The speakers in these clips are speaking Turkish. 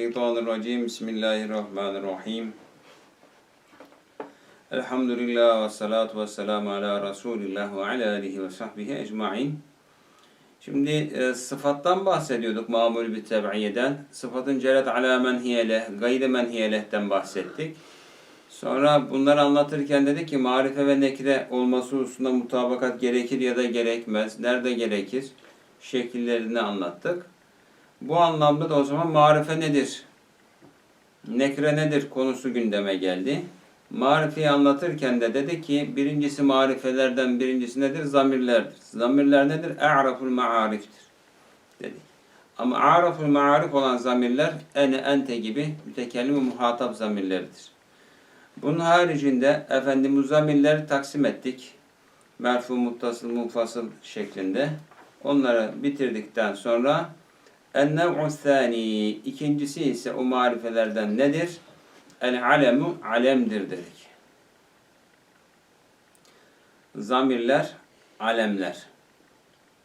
Şeytanirracim. Bismillahirrahmanirrahim. Elhamdülillah ve salatu ve selamu ala Resulillah ve ala alihi ve sahbihi ecma'in. Şimdi e, sıfattan bahsediyorduk mamul bir teb'iyeden. Sıfatın ceret ala menhiyeleh, gayri menhiyeleh'ten bahsettik. Sonra bunları anlatırken dedik ki marife ve nekre olması hususunda mutabakat gerekir ya da gerekmez. Nerede gerekir? Şekillerini anlattık. Bu anlamda da o zaman marife nedir? Nekre nedir konusu gündeme geldi. Marifeyi anlatırken de dedi ki birincisi marifelerden birincisi nedir? Zamirlerdir. Zamirler nedir? E'raful ma'ariftir. Dedik. Ama a'raful ma'arif olan zamirler ene ente gibi mütekellim ve muhatap zamirleridir. Bunun haricinde efendim bu zamirleri taksim ettik. Merfu, muttasıl, munfasıl şeklinde. Onları bitirdikten sonra en-nev'u ikincisi ise o marifelerden nedir? El alemu alemdir dedik. Zamirler alemler.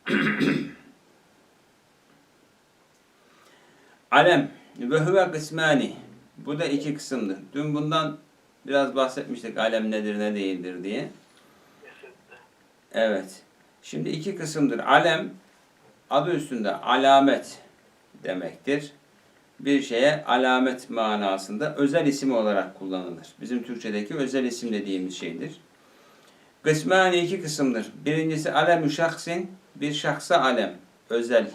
Alem ve huve kısmani. Bu da iki kısımdır. Dün bundan biraz bahsetmiştik alem nedir ne değildir diye. Evet. Şimdi iki kısımdır. Alem adı üstünde alamet demektir. Bir şeye alamet manasında özel isim olarak kullanılır. Bizim Türkçedeki özel isim dediğimiz şeydir. Kısmani iki kısımdır. Birincisi alem şahsin, bir şahsa alem, özel.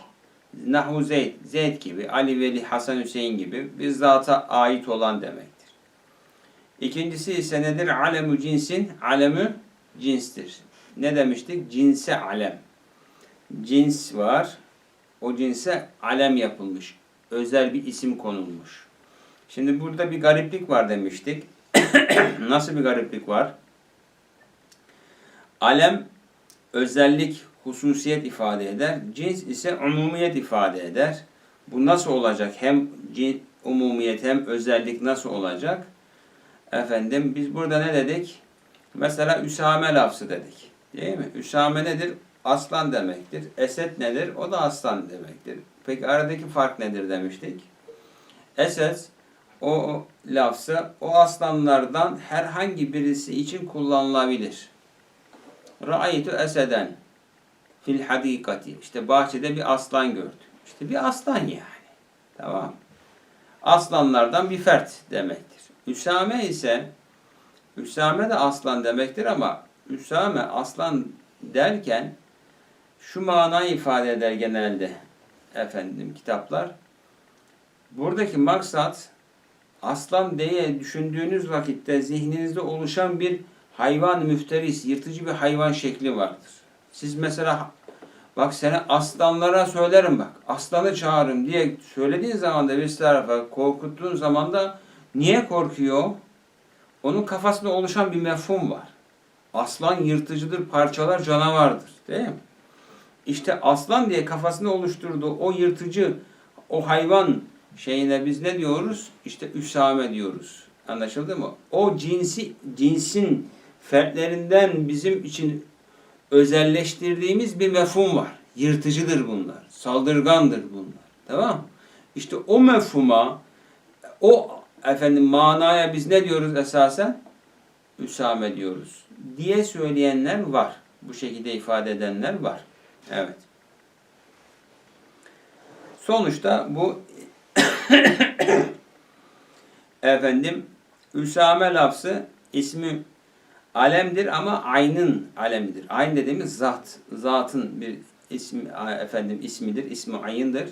Nahu Zeyd, Zeyd gibi, Ali Veli, Hasan Hüseyin gibi bir zata ait olan demektir. İkincisi ise nedir? Alemü cinsin, alemü cinstir. Ne demiştik? Cinse alem. Cins var, o cinse alem yapılmış. Özel bir isim konulmuş. Şimdi burada bir gariplik var demiştik. Nasıl bir gariplik var? Alem özellik, hususiyet ifade eder. Cins ise umumiyet ifade eder. Bu nasıl olacak? Hem cin, umumiyet hem özellik nasıl olacak? Efendim biz burada ne dedik? Mesela üsame lafzı dedik. Değil mi? Üsame nedir? Aslan demektir. Esed nedir? O da aslan demektir. Peki aradaki fark nedir demiştik? Esed o, lafzı o aslanlardan herhangi birisi için kullanılabilir. Ra'aytu eseden fil hadikati. İşte bahçede bir aslan gördüm. İşte bir aslan yani. Tamam. Aslanlardan bir fert demektir. Üsame ise Üsame de aslan demektir ama Üsame aslan derken şu manayı ifade eder genelde efendim kitaplar. Buradaki maksat aslan diye düşündüğünüz vakitte zihninizde oluşan bir hayvan müfteris, yırtıcı bir hayvan şekli vardır. Siz mesela bak seni aslanlara söylerim bak, aslanı çağırırım diye söylediğin zaman da bir tarafa korkuttuğun zaman da niye korkuyor? Onun kafasında oluşan bir mefhum var. Aslan yırtıcıdır, parçalar canavardır. Değil mi? İşte aslan diye kafasında oluşturduğu o yırtıcı, o hayvan şeyine biz ne diyoruz? İşte üsame diyoruz. Anlaşıldı mı? O cinsi, cinsin fertlerinden bizim için özelleştirdiğimiz bir mefhum var. Yırtıcıdır bunlar. Saldırgandır bunlar. Tamam İşte o mefhuma, o efendim manaya biz ne diyoruz esasen? Üsame diyoruz. Diye söyleyenler var. Bu şekilde ifade edenler var. Evet. Sonuçta bu efendim Üsame lafzı ismi alemdir ama aynın alemidir. Ayn dediğimiz zat, zatın bir ismi efendim ismidir, ismi ayındır.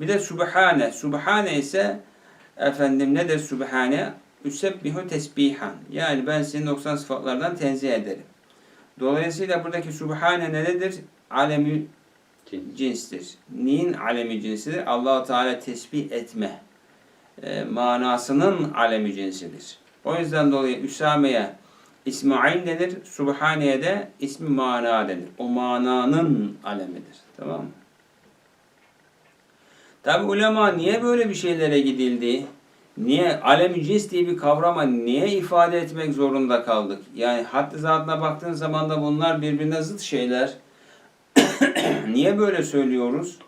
Bir de subhane. Subhane ise efendim nedir subhane? Üsebbihu tesbihan. Yani ben senin 90 sıfatlardan tenzih ederim. Dolayısıyla buradaki subhane nedir? Alemi cinstir. Neyin alemi cinsidir? allah Teala tesbih etme e, manasının alemi cinsidir. O yüzden dolayı Üsame'ye ismi ayn denir, Subhane'ye de ismi mana denir. O mananın alemidir. Tamam mı? Tabi ulema niye böyle bir şeylere gidildi? Niye alem cins diye bir kavrama niye ifade etmek zorunda kaldık? Yani haddi zatına baktığın zaman da bunlar birbirine zıt şeyler. niye böyle söylüyoruz?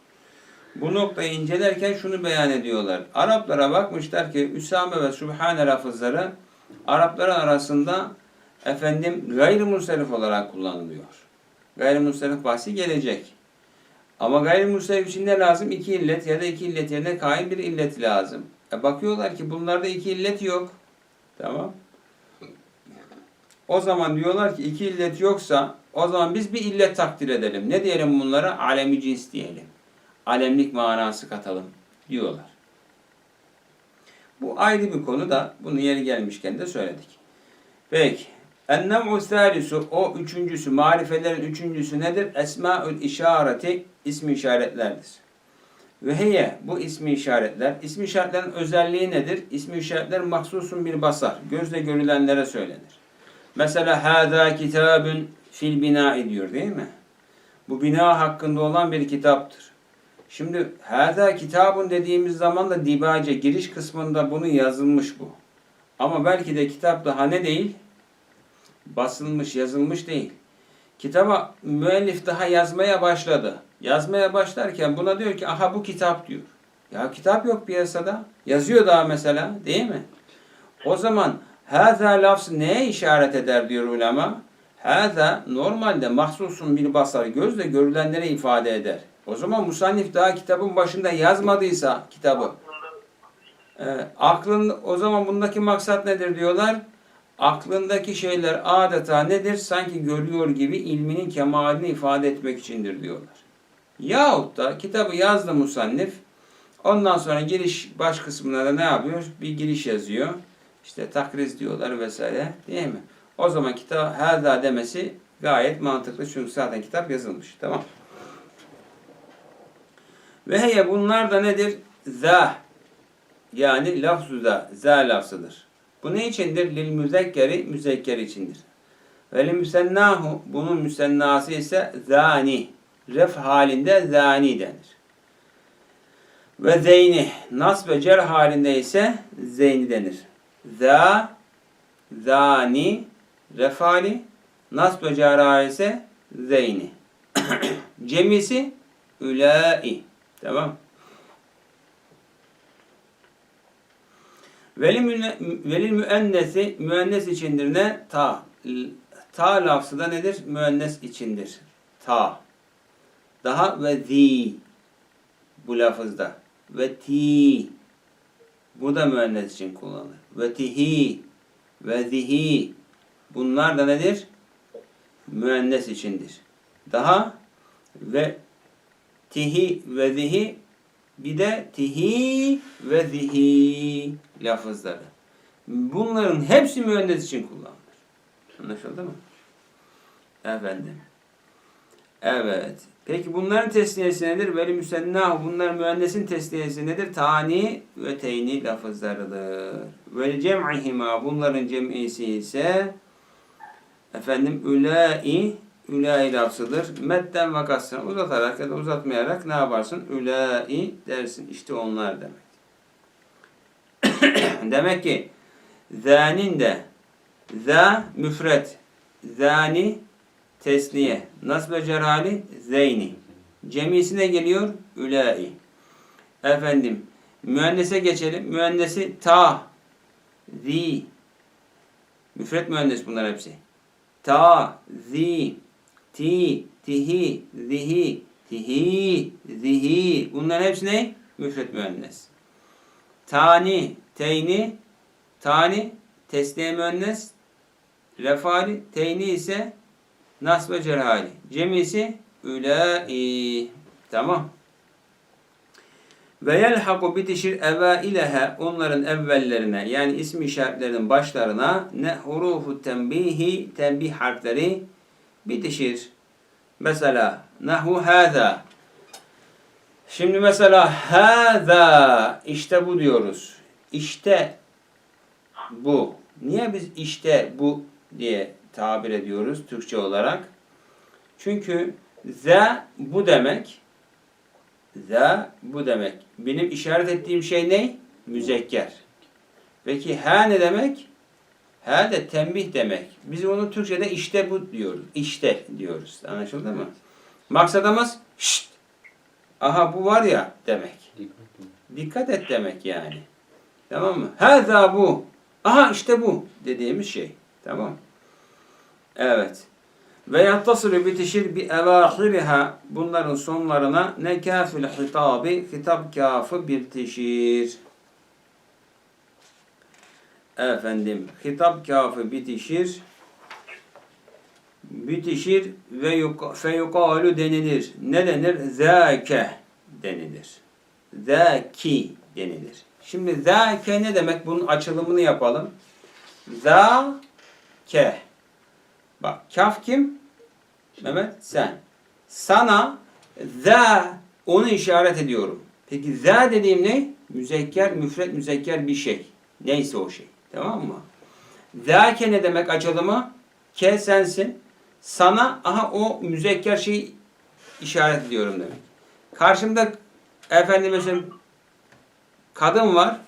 Bu noktayı incelerken şunu beyan ediyorlar. Araplara bakmışlar ki Üsame ve Sübhane lafızları Arapların arasında efendim gayrimusarif olarak kullanılıyor. Gayrimusarif bahsi gelecek. Ama gayrimusarif için ne lazım? İki illet ya da iki illet yerine kaim bir illet lazım. E bakıyorlar ki bunlarda iki illet yok. Tamam. O zaman diyorlar ki iki illet yoksa o zaman biz bir illet takdir edelim. Ne diyelim bunlara? Alemi cins diyelim. Alemlik manası katalım diyorlar. Bu ayrı bir konu da bunu yeri gelmişken de söyledik. Peki. Ennev'u thalisu o üçüncüsü, marifelerin üçüncüsü nedir? Esmaül işareti ismi işaretlerdir. Ve heye bu ismi işaretler. İsmi işaretlerin özelliği nedir? İsmi işaretler mahsusun bir basar. Gözle görülenlere söylenir. Mesela hâzâ kitabün fil bina ediyor değil mi? Bu bina hakkında olan bir kitaptır. Şimdi hâzâ kitabun dediğimiz zaman da dibace giriş kısmında bunu yazılmış bu. Ama belki de kitap daha ne değil? Basılmış, yazılmış değil. Kitaba müellif daha yazmaya başladı. Yazmaya başlarken buna diyor ki aha bu kitap diyor. Ya kitap yok piyasada. Yazıyor daha mesela değil mi? O zaman Hâzâ lafzı neye işaret eder diyor ulema? Hâzâ normalde mahsusun bir basar gözle görülenlere ifade eder. O zaman musannif daha kitabın başında yazmadıysa kitabı. E, aklın o zaman bundaki maksat nedir diyorlar? Aklındaki şeyler adeta nedir? Sanki görüyor gibi ilminin kemalini ifade etmek içindir diyorlar. Yahut da kitabı yazdı musannif. Ondan sonra giriş baş kısmına da ne yapıyor? Bir giriş yazıyor. İşte takriz diyorlar vesaire değil mi? O zaman kitap hâzâ demesi gayet mantıklı çünkü zaten kitap yazılmış. Tamam. Ve heye bunlar da nedir? Za yani lafzu da za lafzıdır. Bu ne içindir? Lil müzekkeri müzekker içindir. Ve li müsennahu bunun müsennası ise zani. Ref halinde zani denir. Ve zeyni nas ve cer halinde ise zeyni denir. Za, zani, refali, nasb ve ise zeyni. Cemisi ülâi. Tamam. Veli müne- velil müennesi müennes içindir ne? Ta. Ta lafzı da nedir? Müennes içindir. Ta. Daha ve zi bu lafızda. Ve ti. Bu da müennes için kullanılır. Ve tihi ve zihi. Bunlar da nedir? Müennes içindir. Daha ve tihi ve zihi bir de tihi ve zihi lafızları. Bunların hepsi müennes için kullanılır. Anlaşıldı mı? Efendim. Evet. Peki bunların tesniyesi nedir? Veli müsennahu. Bunlar müennesin tesniyesi nedir? Tani ve teyni lafızlarıdır. Ve cem'ihima. Bunların cem'isi ise efendim ülâi ülâi lafzıdır. Medden ve kasran uzatarak ya da uzatmayarak ne yaparsın? Ülâi dersin. İşte onlar demek. demek ki zânin de za müfret zani tesniye. Nasb ve cerali zeyni. Cemisine geliyor ülâi. Efendim müennese geçelim. Müennesi ta, zi. Müfret müennes bunlar hepsi. Ta, zi, ti, tihi, zihi, tihi, zihi. Bunların hepsi ne? Müfret müennes. Tani, teyni, tani, tesniye müennes, refali, teyni ise Nas ve cerhali. Cemisi ülâi. Tamam. Ve yelhaku bitişir evaileha onların evvellerine yani ismi işaretlerinin başlarına ne hurufu tembihi tembih harfleri bitişir. Mesela nahu hâzâ. Şimdi mesela hâzâ işte bu diyoruz. İşte bu. Niye biz işte bu diye tabir ediyoruz Türkçe olarak. Çünkü za bu demek. Za bu demek. Benim işaret ettiğim şey ne? Müzekker. Peki ha ne demek? Ha de tembih demek. Biz onu Türkçe'de işte bu diyoruz. İşte diyoruz. Anlaşıldı mı? Maksadımız şşt aha bu var ya demek. Dikkat et. Demek yani. Tamam mı? Hâzâ bu. Aha işte bu dediğimiz şey. Tamam. Evet. Ve yattasılı bitişir bi evâhiriha bunların sonlarına ne kâfil hitabi hitap kâfı bitişir. Efendim hitap kâfı bitişir. Bitişir ve yuka- feyukalu denilir. Ne denir? Zâke denilir. Zâki denilir. Şimdi zâke ne demek? Bunun açılımını yapalım. Zâke. Bak kaf kim? Mehmet sen. Sana za onu işaret ediyorum. Peki za dediğim ne? Müzekker, müfret, müzekker bir şey. Neyse o şey. Tamam mı? Zâke ne demek açılımı? Ke sensin. Sana aha o müzekker şeyi işaret ediyorum demek. Karşımda efendime kadın var.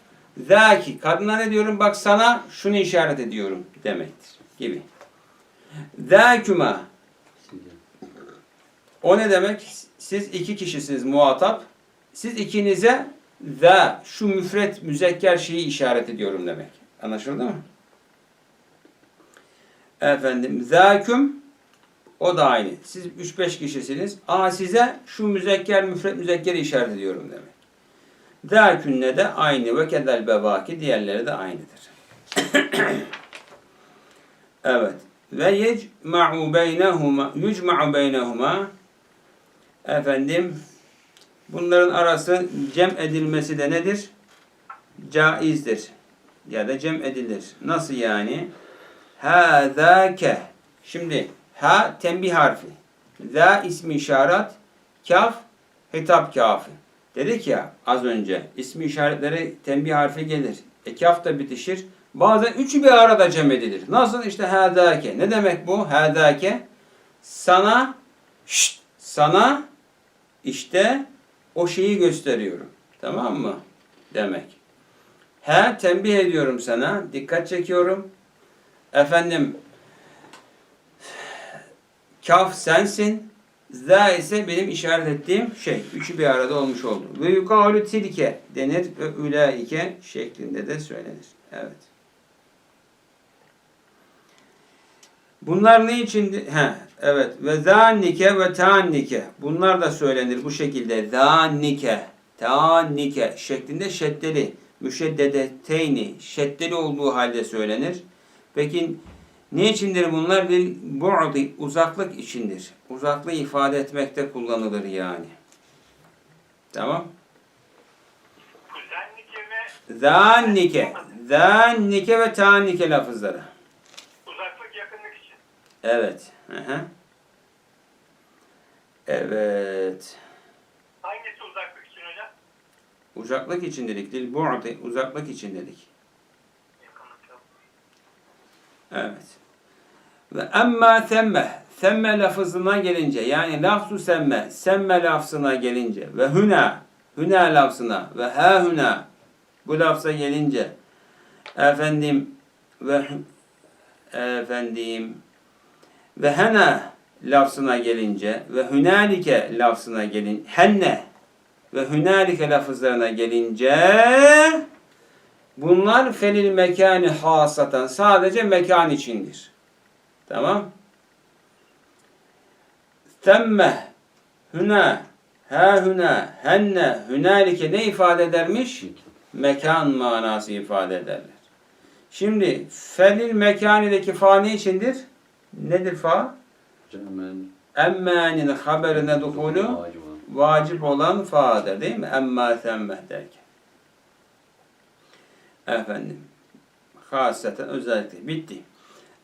Zaki. Kadına ne diyorum? Bak sana şunu işaret ediyorum demektir. Gibi. Zâküma. Size. O ne demek? Siz iki kişisiniz muhatap. Siz ikinize za şu müfret müzekker şeyi işaret ediyorum demek. Anlaşıldı mı? Efendim zaküm o da aynı. Siz 3-5 kişisiniz. Ama size şu müzekker müfret müzekkeri işaret ediyorum demek. Zakünne de aynı ve kedel bevaki diğerleri de aynıdır. evet. Ve yecma'u beynehuma yucma'u beynehuma efendim bunların arası cem edilmesi de nedir? Caizdir. Ya da cem edilir. Nasıl yani? Hâzâke. Şimdi ha tembih harfi. Za ismi işaret. Kaf hitap kafı. Dedik ya az önce ismi işaretleri tembih harfi gelir. E kaf da bitişir. Bazen üçü bir arada cem edilir. Nasıl? işte hâdâke. Ne demek bu? Hâdâke. Sana şşt, sana işte o şeyi gösteriyorum. Tamam mı? Demek. He tembih ediyorum sana. Dikkat çekiyorum. Efendim kaf sensin. Za ise benim işaret ettiğim şey. Üçü bir arada olmuş oldu. Ve yukalu tilke denir. Ve ülaike şeklinde de söylenir. Evet. Bunlar ne için? He, evet. Ve zannike ve tannike. Bunlar da söylenir bu şekilde. Zannike, tannike şeklinde şeddeli. Müşeddedeteyni. Şeddeli olduğu halde söylenir. Peki ne içindir bunlar? Bir bu'di, uzaklık içindir. Uzaklığı ifade etmekte kullanılır yani. Tamam. Zannike. Zannike ve tannike lafızları. Evet. Hı. Evet. Hangisi uzaklık için hocam? Uzaklık için dedik. Dil bu'di. Uzaklık için dedik. Evet. Ve emma semme. Semme lafızına gelince yani lafzu semme. Semme lafzına gelince ve hüna. Hüna lafzına ve ha hüna. Bu lafza gelince efendim ve efendim ve hena lafzına gelince ve hünalike lafzına gelin henne ve hünalike lafızlarına gelince bunlar felil mekani hasatan sadece mekan içindir. Tamam? Temme hüna ha hüna henne hünalike ne ifade edermiş? Mekan manası ifade ederler. Şimdi felil mekanideki fa ne içindir? Nedir fa? Cemen. Emmânin haberine duhulu Vacip olan. fa'dır değil mi? Emma semme derken. Efendim. Hasreten özellikle. Bitti.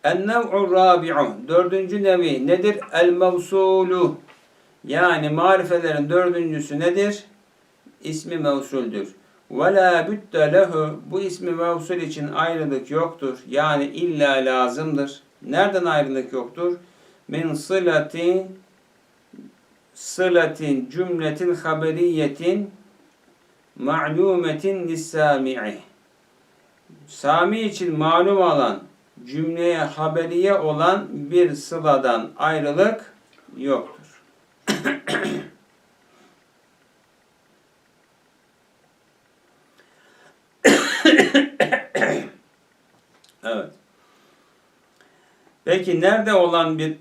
En-nev'u rabi'u. Dördüncü nevi nedir? El-mevsulu. Yani marifelerin dördüncüsü nedir? İsmi mevsuldür. Ve la bütte lehu. Bu ismi mevsul için ayrılık yoktur. Yani illa lazımdır. Nereden ayrılık yoktur? Min sılati sılatin cümletin haberiyetin ma'lumetin lissami'i. Sami için malum olan cümleye haberiye olan bir sıladan ayrılık yoktur. Peki nerede olan bir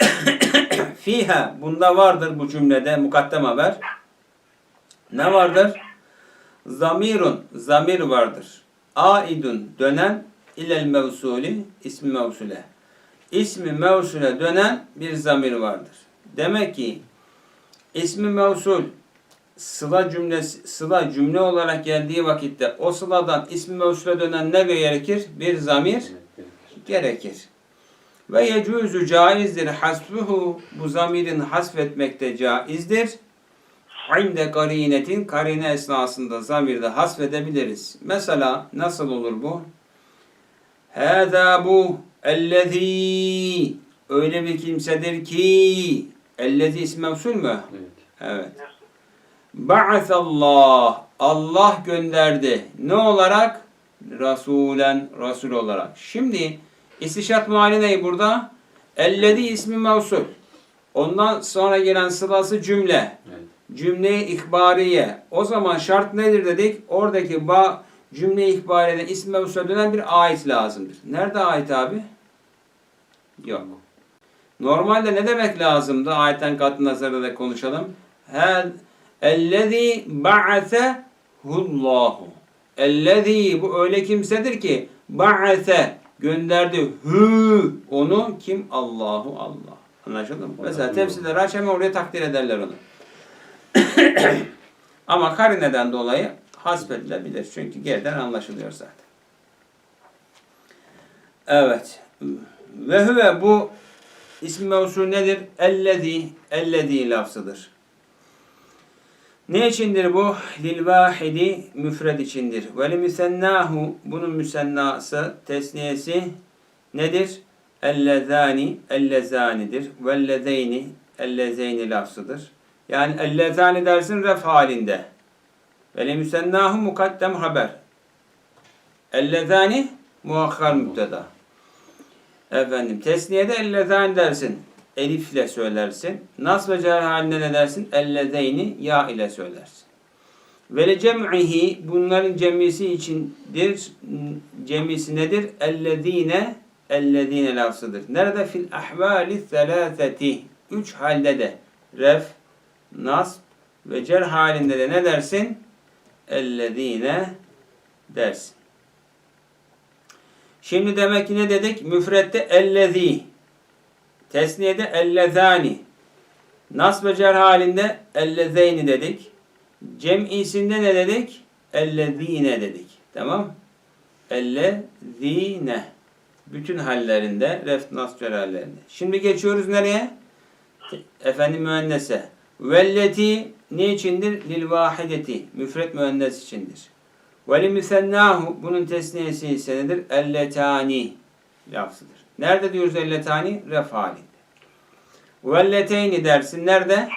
fiha bunda vardır bu cümlede mukaddem haber. Ne vardır? Zamirun, zamir vardır. Aidun dönen ilel mevsuli, ismi mevsule. İsmi mevsule dönen bir zamir vardır. Demek ki ismi mevsul sıla cümlesi sıla cümle olarak geldiği vakitte o sıladan ismi mevsule dönen ne gerekir? Bir zamir gerekir. Ve yecuzu caizdir hasfuhu bu zamirin hasfetmekte caizdir. İnde karinetin karine esnasında zamirde hasfedebiliriz. Mesela nasıl olur bu? Hâzâ bu ellezî öyle bir kimsedir ki ellezî ismi mevsul mü? Evet. Evet. Ba'asallah Allah gönderdi. Ne olarak? Rasulen, Resul olarak. Şimdi istişat ne burada? Ellezi ismi mevsul. Ondan sonra gelen sırası cümle. Evet. Cümle ihbariye. O zaman şart nedir dedik? Oradaki ba cümle ihbariyeden ismi mevsul dönen bir ait lazımdır. Nerede ait abi? Yok. Normalde ne demek lazımdı? Ayetten katı nazarda da konuşalım. Hel ellezî ba'ase hullahu. Ellezî bu öyle kimsedir ki ba'ase gönderdi hü onu kim? Allahu Allah. Anlaşıldı mı? Mesela tefsirler aç hemen oraya takdir ederler onu. Ama karineden dolayı hasbedilebilir. Çünkü geriden anlaşılıyor zaten. Evet. Ve huve bu ismi mevsul nedir? Ellezî, ellezî lafzıdır. Ne içindir bu? Lil vahidi müfred içindir. Ve li müsennâhu bunun müsennası, tesniyesi nedir? Ellezâni, ellezânidir. Vellezeyni, ellezeyni lafzıdır. Yani ellezâni dersin ref halinde. Ve li müsennâhu mukaddem haber. Ellezâni muakhar mübteda. Efendim tesniyede ellezâni dersin. Elifle söylersin. Nas ve cer halinde ne dersin? Ellezeyni ya ile söylersin. Ve le cem'ihi bunların cemisi içindir. Cemisi nedir? Ellezine ellezine lafzıdır. Nerede? Fil ahvali selâseti. Üç halde de ref, nas ve cer halinde de ne dersin? Ellezine dersin. Şimdi demek ki ne dedik? Müfrette ellezî. Tesniyede ellezâni. Nas ve cer halinde ellezeyni dedik. Cem'isinde ne dedik? Ellezîne dedik. Tamam? Ellezîne. Bütün hallerinde, ref nas cer hallerinde. Şimdi geçiyoruz nereye? Efendim müennese. Velleti ne içindir? Lil vahideti. Müfret müennes içindir. Ve li müsennâhu bunun tesniyesi ise nedir? Elletani lafzıdır. Nerede diyoruz elletani? Ref halinde. Velleteyni dersin. Nerede?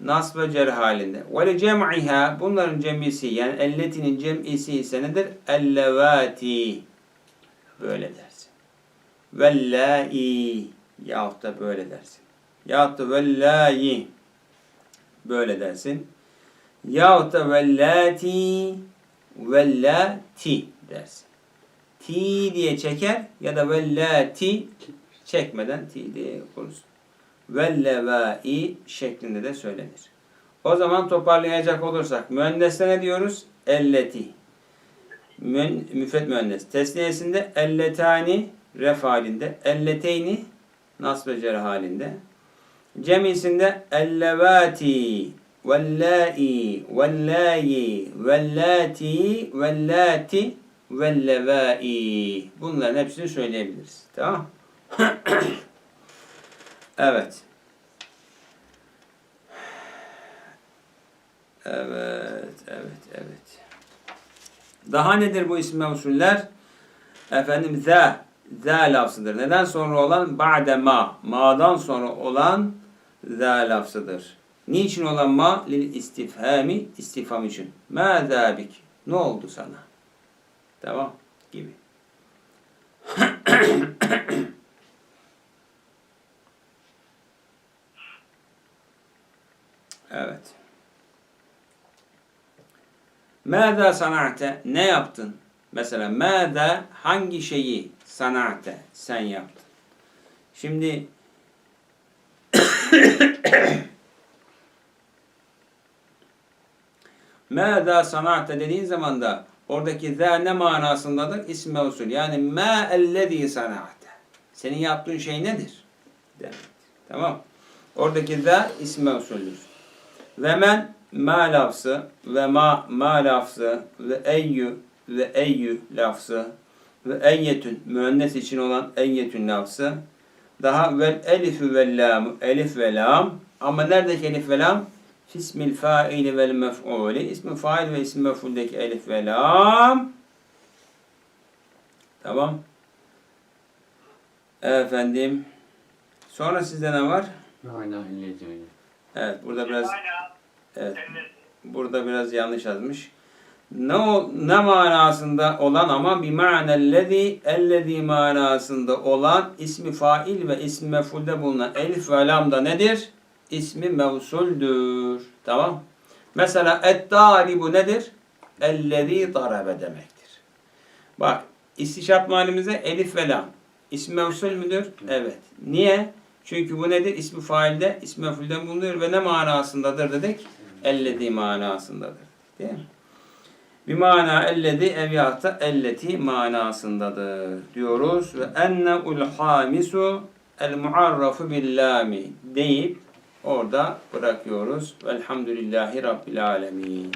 Nasb ve cer halinde. Ve li cem'iha bunların cemisi yani elletinin cem'isi ise nedir? Ellevati. Böyle dersin. Vellâi yahut da böyle dersin. Yahut da vellâi böyle dersin. Yahut da vellâti vellati dersin. Ti diye çeker ya da vellati çekmeden ti diye okuruz. Vellevai şeklinde de söylenir. O zaman toparlayacak olursak müenneste ne diyoruz? Elleti. Mün, müfret müennes. Tesniyesinde elletani ref halinde. Elleteyni nasb ve cer halinde. Cemisinde ellevati vellâi, vellâyi, vellâti, vellâti, vellevâi. Bunların hepsini söyleyebiliriz. Tamam Evet. Evet, evet, evet. Daha nedir bu isim mevsuller? Efendim za, za lafzıdır. Neden sonra olan? Ba'de ma. Ma'dan sonra olan za lafzıdır. Niçin olan ma? Lil istifhami, istifham için. Ma zabik. Ne oldu sana? Tamam. Gibi. evet. Mâzâ sana'te? Ne yaptın? Mesela mâzâ hangi şeyi sana'te sen yaptın? Şimdi Mâdâ sana'te dediğin zaman da oradaki zâ ne manasındadır? İsm mevsul. Yani mâ ellezî sana'te. Senin yaptığın şey nedir? Demektir. Tamam. Oradaki zâ ism mevsuldür. Ve men ma lafzı ve ma ma lafzı ve eyyü ve eyyü lafzı ve eyyetün müennes için olan eyyetün lafzı daha vel elifü vel lamu elif ve lam ama neredeki elif ve lam Fismil faili vel mef'uli ismi fail ve ismi mef'uldeki elif ve lam tamam efendim sonra sizde ne var? Evet burada biraz evet. Burada biraz yanlış yazmış. Ne, o- ne manasında olan ama bir ma'nellezi ellezi manasında olan ismi fail ve ismi mef'ulde bulunan elif ve lam da nedir? İsmi mevsuldür. Tamam. Mesela et-talibu nedir? Ellezi tarabe demektir. Bak istişap malimize elif ve lam. İsmi mevsul müdür? Evet. Niye? Çünkü bu nedir? İsmi failde, ismi mef'ulde bulunuyor ve ne manasındadır dedik? ellezi manasındadır. Değil mi? Bir mana ellezi evyatta elleti manasındadır diyoruz. Ve enne'ul hamisu el muarrafu billami deyip orada bırakıyoruz. Velhamdülillahi Rabbil alemin.